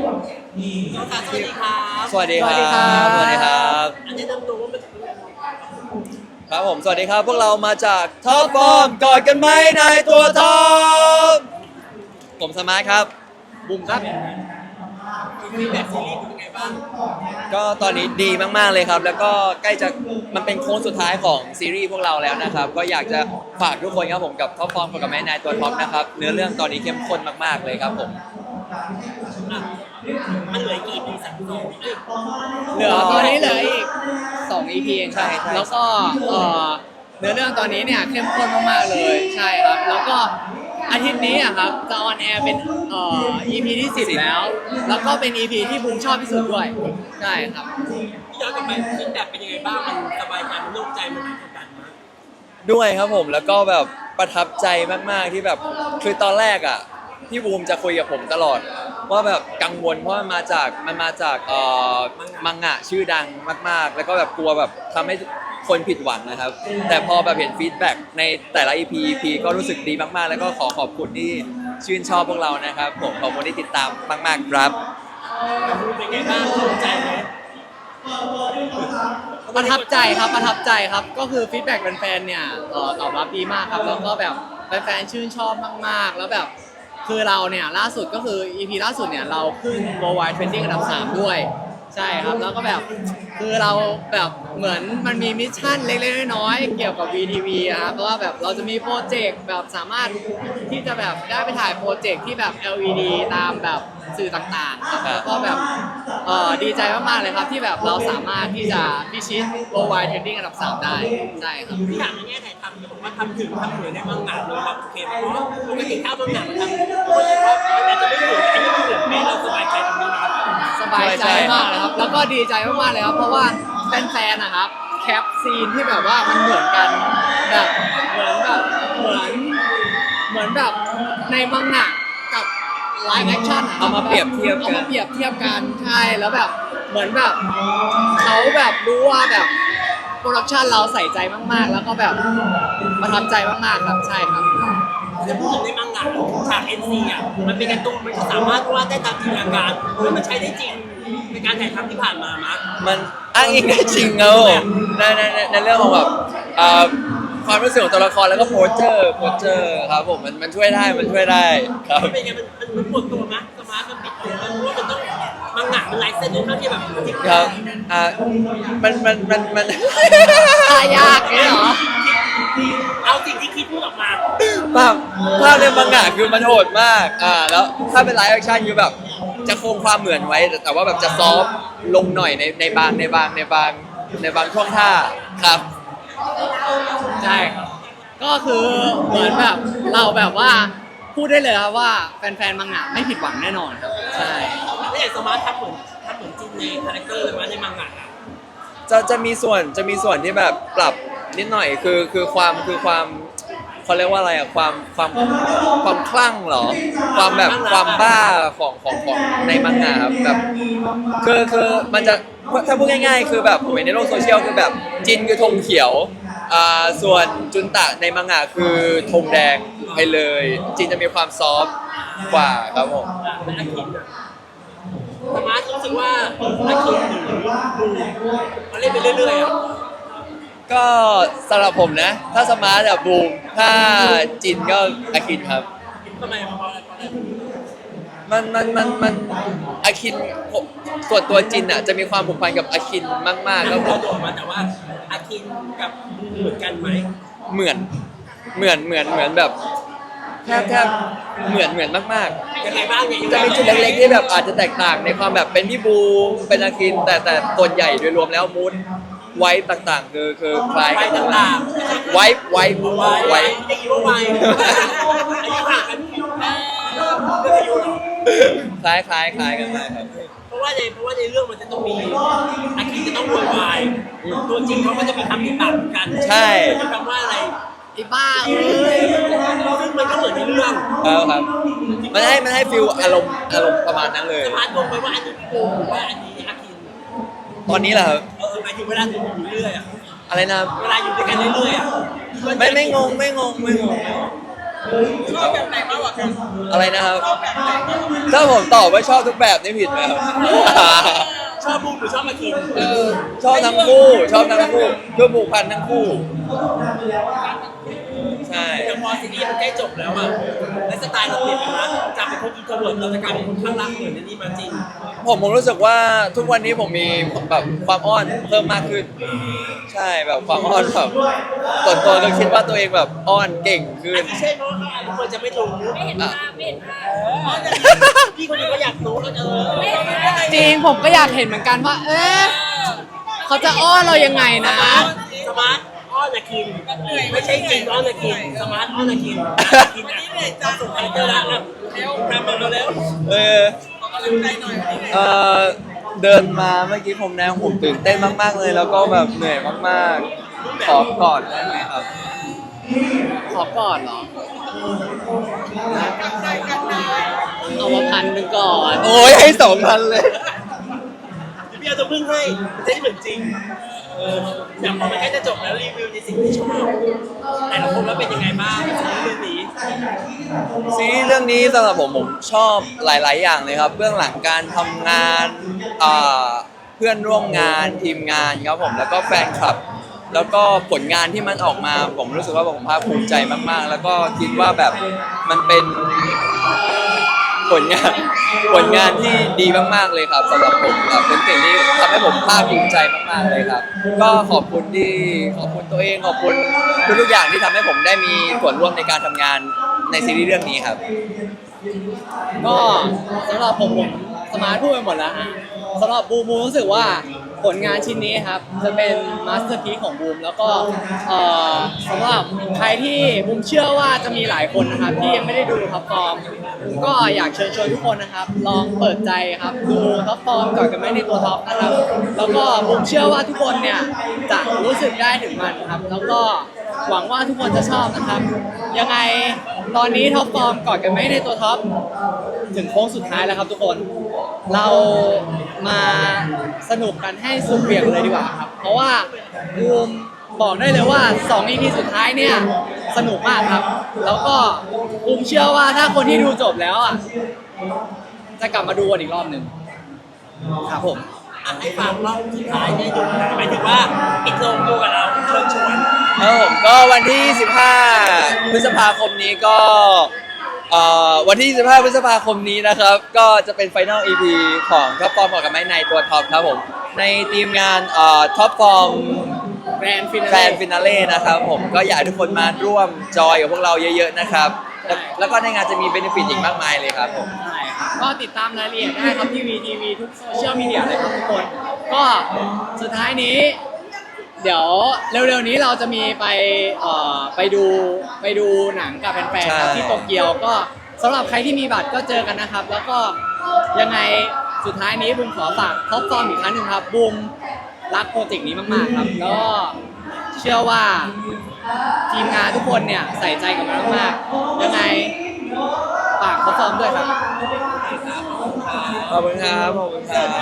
น้องสาวสวัสดีครับสวัสดีครัสวัสดีครับบสวัสดีครับ อันนี้นำตัวว่ามันครับผม สวัสดีครับ พวกเรามาจากท็อปฟอร์มกอดกันไหมในตัวท็อปผมสมาร์ทครับ บุ๋มครับ ฟีดแบ็กซีรีส์เป็นยังไงบ้างก็ตอนนี้ดีมาก ๆ เลยครับ แล้วก็ใกล้จะมันเป็นโค้งสุดท้ายของซีรีส์พวกเราแล้วนะครับ ก็อยากจะฝากทุกคนครับผมกับท็อปฟอร์มกับแม่นายตัวท็อปนะครับ เนื้อเรื่องตอนนี้เข้มข้นมาก ๆ เลยครับผม อะ มันเหลือกี่ปีสักสองเอ้ยเหลือตอนนี้เหลืออีก2 EP เองครับใช่ใช่ แล้วก็เอ่อเนื้อเรื่องตอนนี้เนี่ยเข้มข้นมากๆเลยใช่ครับ แล้วก็อาทิตย์นี้อะครับจะออนแอร์เป็นเอ่อ EP ที่10แล้ว แล้วก็เป็น EP ที่บูมชอบที่สุดด้วยใช่ครับพี่ย้อนกลับไปฟีดแบ็กเป็นยังไงบ้างมันสบายใจมันโล่งใจมันกดดันไหมด้วยครับผมแล้วก็แบบประทับใจมากๆที่แบบคือตอนแรกอะ พี่บูมจะคุยกับผมตลอด ว่าแบบกังวลเพราะมันมาจากมันมาจากเอ่อมังงะชื่อดังมาก ๆ แล้วก็แบบกลัวแบบทำให้คนผิดหวังนะครับ แต่พอแบบเห็นฟีดแบ็กในแต่ละ EP EP ก็รู้สึกดีมากๆ แล้วก็ขอขอบคุณที่ชื่นชอบพวกเรานะครับ ผมขอบคุณที่ติดตามมาก ๆ ครับ เป็นไงบ้างโล่งใจไหมประทับใจครับประทับใจครับก็คือฟีดแบ็กแฟนๆเนี่ยเอ่อตอบรับดีมากครับแล้วก็แบบแฟนๆชื่นชอบมากๆ แล้วแบบ คือเราเนี่ยล่าสุดก็คือ EP ล่าสุดเนี่ยเราขึ้น worldwide trending อันดับ3 ด้วย ใช่ครับ แล้วก็แบบคือเราแบบเหมือนมันมีมิชชั่นเล็กๆน้อยๆเกี่ยวกับ VTV อะครับเพราะว่าแบบเราจะมีโปรเจกต์แบบสามารถที่จะแบบได้ไปถ่ายโปรเจกต์ที่แบบ LED ตามแบบ สื่อต่างๆครับแล้วก็แบบเอ่อดีใจมากๆเลยครับที่แบบเราสามารถที่จะพิชิต worldwide trending อันดับ3ได้ใช่ครับ พี่ถามในแง่ไหนทำบอกว่าทำถึงทำเหมือนในมังงะเลยเราโอเคไหมเพราะว่าปกติข้าวมังงะมันทำคนบอกว่ามันอาจจะไม่เหมือนอันนี้เหมือนแม่เราสบายใจตรงนี้นะครับสบายใจมากเลยครับ แล้วก็ดีใจมากๆเลยครับ เพราะว่าแฟนๆนะครับ แคปซีนที่แบบว่ามันเหมือนกันแบบเหมือนแบบเหมือนเหมือนแบบในมังงะกับ ไลฟ์แอคชั่นเอามาเปรียบเทียบกัน เอามาเปรียบเทียบกันใช่แล้วแบบเหมือนแบบเขาแบบรู้ว่าแบบโปรดักชันเราใส่ใจมากๆ แล้วก็แบบประทับใจมากๆครับใช่ครับ จะพูดถึงในมังงะฉาก NC อะมันเป็นการ์ตูนมันสามารถวาดได้ตามจินตนาการหรือมันใช้ได้จริงในการถ่ายทำที่ผ่านมามั้ยมันอ้างอิงได้จริงครับผมในในในในเรื่องของแบบเอ่อ ความรู้สึกของตัวละครแล้วก็โพสเจอร์โพสเจอร์ครับผมมันมันช่วยได้มันช่วยได้ครับมันเป็นไงมันมันมันปวดตัวมั้ยสมาร์ทมันปิดตัวมันรู้ว่ามันต้องมังงะมันลายเส้นด้วยเท่าที่แบบจริงครับอ่ามันมันมันมัน ตายากเนี่ยเหรอ เอาสิ่งที่คิดพูดออกมา ภาพภาพในมังงะคือมันโหดมาก อ่า แล้วถ้าเป็นไลฟ์แอคชั่นคือแบบ จะคงความเหมือนไว้ แต่แต่ว่าแบบจะซอฟต์ลงหน่อยในในบางในบางในบางในบางช่วงท่าครับ ใช่ครับ ก็คือเหมือนแบบเราแบบว่าพูดได้เลยครับว่าแฟนๆมังงะไม่ผิดหวังแน่นอนครับ ใช่ แล้วอย่างสมาร์ททำเหมือนทำเหมือนจริงในคาแรคเตอร์เลยมั้ยในมังงะอะจะจะมีส่วนจะมีส่วนที่แบบปรับนิดหน่อยคือคือความคือความเขาเรียกว่าอะไรอะความความความคลั่งเหรอ ความแบบความบ้าของของของในมังงะครับแบบคือคือมันจะ ถ้าพูดง่ายๆ คือแบบผมเห็นในโลกโซเชียลคือแบบจินคือธงเขียวอ่าส่วนจุนตะในมังงะคือธงแดงไปเลย จินจะมีความซอฟต์กว่าครับผมเป็นอาคินอะสมาร์ทรู้สึกว่าอาคินหรือบูมันเล่นไปเรื่อยๆอะก็สำหรับผมนะ ถ้าสมาร์ทอะบูมถ้าจินก็อาคินครับทำไมเพราะอะไร มันมันมันมันอาคินผมส่วนตัวจินอะจะมีความผูกพันกับอาคินมากๆครับผเรามโดดมาแต่ว่าอาคินกับบูเหมือนกันไหมเหมือนเหมือนเหมือนเหมือนแบบแทบแทบเหมือนเหมือนมากยังไงบ้างเนี่ยๆจะมีจุดเล็กๆที่แบบอาจจะแตกต่างในความแบบเป็นพี่บูมเป็นอาคิน แต่แต่ส่วนใหญ่โดยรวมแล้วมูดไว้ต่างๆ คือคือคล้ายไปกันต่างๆไว้ไว้ไว้ไว้ไว้อายุไว้อายุห่างกันแค่เรื่องอายุเหรอ คล้ายคล้ายคล้ายกันมากครับ เพราะว่าในเพราะว่าในเรื่องมันจะต้องมีอาคินจะต้องโวยวายตัวจริงเขาก็จะมีคำที่ต่างกันใช่คือคำว่าอะไรไอ้บ้าเอ้ยซึ่งมันก็เหมือนในเรื่องครับครับ มันให้มันให้ฟิลอารมณ์อารมณ์ประมาณนั้นเลยสมาร์ทงงไปว่าอันนี้พี่บูหรือว่าอันนี้อาคินตอนนี้แหละครับเออหมายถึงเวลาอยู่เรื่อยๆอะอะไรนะเวลาอยู่ด้วยกันเรื่อยๆอะไม่ไม่งงไม่งงไม่งง ชอบแบบไหนมากกว่ากันอะไรนะครับ ชอบแบบไหนมากกว่ากันถ้าผมตอบว่าชอบทุกแบบนี่ผิดไหมครับ ชอบบูมหรือชอบมากินชอบทั้งคู่ ชอบทั้งคู่คือผูกพันทั้งคู่ ใช่ แต่พอซีรีส์มันใกล้จบแล้วอะและสไตล์เราเปลี่ยนไปนะจากเป็นคนอินโทรเวิร์ดเราจะกลายเป็นคนข้างรักเหมือนในนี้มาจริง ผมผมรู้สึกว่าทุกวันนี้ผมมีแบบความอ้อนเพิ่มมากขึ้น ใช่แบบความอ้อนแบบส่วนตัวก็คิดว่าตัวเองแบบอ้อนเก่งขึ้อันนนี้ใช่เพราะว่าทุกคนจะไม่รู้ไม่เห็นภาพไม่เห็นภาพอ๋อแต่พี่คนนี้ก็อยากรู้แล้วเออจริงผมก็อยากเห็นเหมือนกันว่า เอ๊ะเขาจะอ้อนเรายังไงนะ คิน ไม่ใช่กินอ้อนนะคิน สมาร์ทอ้อนนะคินกินอะจะส่งคาแรคเตอร์แล้วอะเร็วทำมาเร็วเออขอกำลังใจหน่อยเออเดินมาเมื่อกี้ผมแนวผมตื่นเต้นมาก ๆ เลย แล้วก็แบบเหนื่อยมากๆ ขอกอดได้ไหมครับ ขอก่อนเหรอ เอามาพันหนึ่งก่อน โอ้ยให้สองพันเลย พี่เอาตัวพึ่งให้มันจะได้เหมือนจริง เออแต่พอมันใกล้จะจบแล้วรีวิวในสิ่งที่ชอบแต่ละคนว่าเป็นยังไงบ้างเรื่องนี้ซีรีส์เรื่องนี้สำหรับผมผมชอบหลาย ๆ อย่างเลยครับเบื้องหลังการทำงานอ่าเพื่อนร่วมงานทีมงานครับผมแล้วก็แฟนคลับ แล้วก็ผลงานที่มันออกมา ผมรู้สึกว่าผมภาคภูมิใจมาก ๆ แล้วก็คิดว่าแบบมันเป็น ผลงานผลงานที่ดีมากๆเลยครับสำหรับผมครับเป็นสิ่งที่ทำให้ผมภาคภูมิใจมากๆเลยครับ ก็ขอบคุณที่ขอบคุณตัวเองขอบคุณทุกๆอย่างที่ทำให้ผมได้มีส่วนร่วมในการทำงานในซีรีส์เรื่องนี้ครับ ก็สำหรับผมผมสมาร์ทพูดไปหมดแล้วฮะสำหรับบูมบูมรู้สึกว่าผลงานชิ้นนี้ครับ จะเป็นมาสเตอร์พีของบูมแล้วก็เอ่อสำหรับใครที่บูมเชื่อว่าจะมีหลายคนนะครับที่ยังไม่ได้ดูท็อปฟอร์ม ก็อยากเชิญชวนทุกคนนะครับ ลองเปิดใจครับดูท็อปฟอร์มก่อนกันไหมในตัวท็อปนะครับ แล้วก็บูมเชื่อว่าทุกคนเนี่ยจะรู้สึกได้ถึงมันครับ แล้วก็หวังว่าทุกคนจะชอบนะครับ ยังไงตอนนี้ท็อปฟอร์มก่อนกันไหมในตัวท็อปถึงโค้งสุดท้ายแล้วครับทุกคน เรามาสนุกกันให้สุดเหวี่ยงเลยดีกว่าครับ เพราะว่าบูม บอกได้เลยว่า2 EP สุดท้ายเนี่ยสนุกมากครับ แล้วก็บูมเชื่อว่าถ้าคนที่ดูจบแล้วอะจะกลับมาดูกันอีกรอบหนึ่งครับผม อะให้ฝากรอบสุดท้ายได้ดูหมายถึงว่าอีกโรงดูกับเราเชิญชวนครับผมก็วันที่ 15 พฤษภาคมนี้ก็เอ่อวันที่ 15 พฤษภาคมนี้นะครับ ก็จะเป็น Final EP ของท็อปฟอร์มออกกับไม้ในตัวท็อปครับผม ในทีมงานเอ่อท็อปฟอร์ม แกรนฟินาแฟนฟินาเล่นะครับผมก็อยากให้ทุกคนมาร่วมจอยกับพวกเราเยอะๆนะครับ แล้วแล้วก็ในงานจะมีเบนฟิตอีกมากมายเลยครับผม ใช่ครับก็ติดตามรายละเอียดได้ครับที่วีทีวีทุกโซเชียลมีเดียเลยครับทุกคน ก็สุดท้ายนี้ เดี๋ยวเร็วๆนี้เราจะมีไปเอ่อไปดูไปดูหนังกับแฟนๆครับใช่ ที่โตเกียวก็สำหรับใครที่มีบัตรก็เจอกันนะครับ แล้วก็ยังไงสุดท้ายนี้บุมขอฝากท็อปฟอร์มอีกครั้งหนึ่งครับบุม รักโปรเจกต์นี้มากๆครับก็เชื่อว่าทีมงานทุกคนเนี่ยใส่ใจกับมันมากๆยังไงฝากเขาฟอร์มด้วยครับ ขอบคุณครับ ขอบคุณครับ